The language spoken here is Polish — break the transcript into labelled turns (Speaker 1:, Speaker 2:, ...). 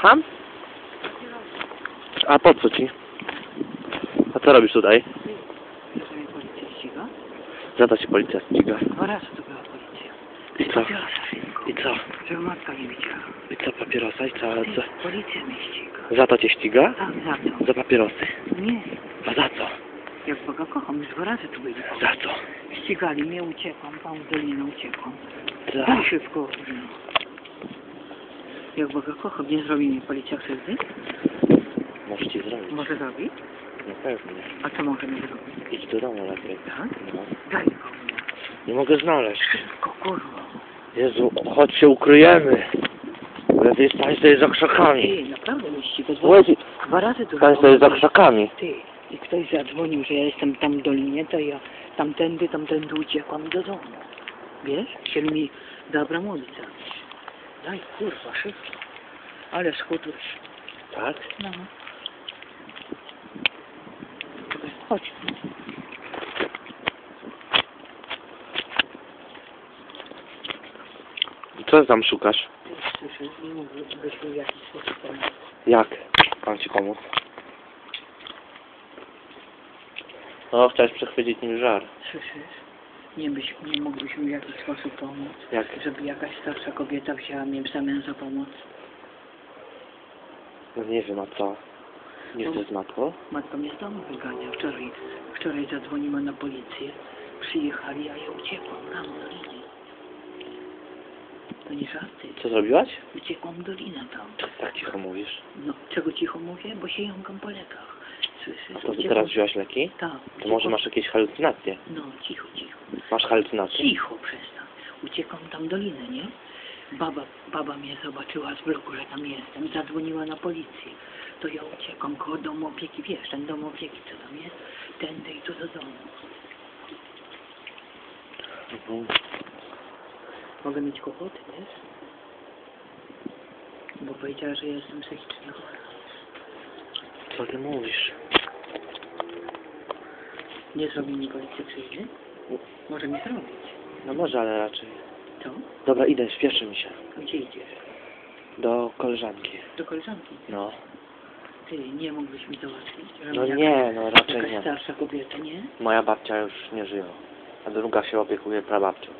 Speaker 1: Słucham? A po co ci? A co robisz tutaj?
Speaker 2: Że mnie policja ściga?
Speaker 1: Za to cię policja ściga.
Speaker 2: Dwa razy to była policja.
Speaker 1: I co?
Speaker 2: Papierosa.
Speaker 1: I co?
Speaker 2: Żeby matka nie widziała.
Speaker 1: I co papierosa? I co? Co?
Speaker 2: policja mnie ściga.
Speaker 1: Za to cię ściga?
Speaker 2: Tak, za co?
Speaker 1: Za papierosy.
Speaker 2: Nie.
Speaker 1: A za co?
Speaker 2: Jak Boga kocham, już dwa razy tu byli.
Speaker 1: Za co?
Speaker 2: Ścigali mnie, uciekłam, tam w dolinę uciekłam.
Speaker 1: Za...
Speaker 2: Daj szybko. Jak Boga kocham, nie zrobi mi policja krzywdy?
Speaker 1: Może ci zrobić.
Speaker 2: Może zrobi?
Speaker 1: No pewnie.
Speaker 2: A co może mi zrobić?
Speaker 1: Idź do domu lepiej.
Speaker 2: Tak?
Speaker 1: No.
Speaker 2: Daj go.
Speaker 1: Nie mogę znaleźć.
Speaker 2: Szybko, kurwa.
Speaker 1: Jezu, chodź się ukryjemy. Lepiej stań sobie za krzakami.
Speaker 2: Ty, naprawdę mnie ściga. Dwa,
Speaker 1: Słuchajcie,
Speaker 2: dwa razy tu
Speaker 1: stań sobie za krzakami.
Speaker 2: Ty, i ktoś zadzwonił, że ja jestem tam w dolinie, to ja tamtędy, tamtędy uciekłam do domu. Wiesz? Chcieli mi do Abramowica. Daj, kurwa, szybko. Ale schudłeś.
Speaker 1: Tak?
Speaker 2: No. Chodź.
Speaker 1: I co tam szukasz?
Speaker 2: Nie mógłbyś mi w jakiś sposób pomóc.
Speaker 1: Jak? Mam ci pomóc. No, chciałeś przechwycić nim żar.
Speaker 2: Słyszysz? Nie, byś, nie mi w jakiś sposób pomóc.
Speaker 1: Jak?
Speaker 2: Żeby jakaś starsza kobieta wzięła mnie w zamian za pomoc.
Speaker 1: No nie wiem, a co? Nie chcesz z matką?
Speaker 2: Matka mnie z domu wygania. Wczoraj, wczoraj zadzwoniła na policję. Przyjechali, a ja uciekłam tam do linii. To nie żarty.
Speaker 1: Co zrobiłaś?
Speaker 2: Uciekłam do lina tam.
Speaker 1: Tak cicho mówisz.
Speaker 2: No, czego cicho mówię? Bo się jąkam po lekach. Słyszysz?
Speaker 1: To ty teraz wziąłaś leki?
Speaker 2: Tak.
Speaker 1: To może masz jakieś halucynacje?
Speaker 2: No, cicho, cicho.
Speaker 1: Masz halucynacje?
Speaker 2: Cicho przestań. Uciekam tam do liny, nie? Baba, baba mnie zobaczyła z bloku, że tam jestem. Zadzwoniła na policję. To ja uciekam koło domu opieki. Wiesz, ten dom opieki, co tam jest? Tędy i tu do domu.
Speaker 1: Mhm.
Speaker 2: Mogę mieć kłopoty, wiesz? Bo powiedziała, że jestem psychicznie chora.
Speaker 1: Co ty mówisz?
Speaker 2: Nie zrobi mi policja krzywdy? Może mi zrobić.
Speaker 1: No może, ale raczej.
Speaker 2: Co?
Speaker 1: Dobra, idę, śpieszy mi się.
Speaker 2: Gdzie idziesz?
Speaker 1: Do koleżanki.
Speaker 2: Do koleżanki.
Speaker 1: No.
Speaker 2: Ty, nie mógłbyś mi załatwić? Że
Speaker 1: No
Speaker 2: jakaś-
Speaker 1: nie, no raczej
Speaker 2: Jakaś
Speaker 1: nie.
Speaker 2: starsza kobieta, nie?
Speaker 1: Moja babcia już nie żyje. A druga się opiekuje prababcią.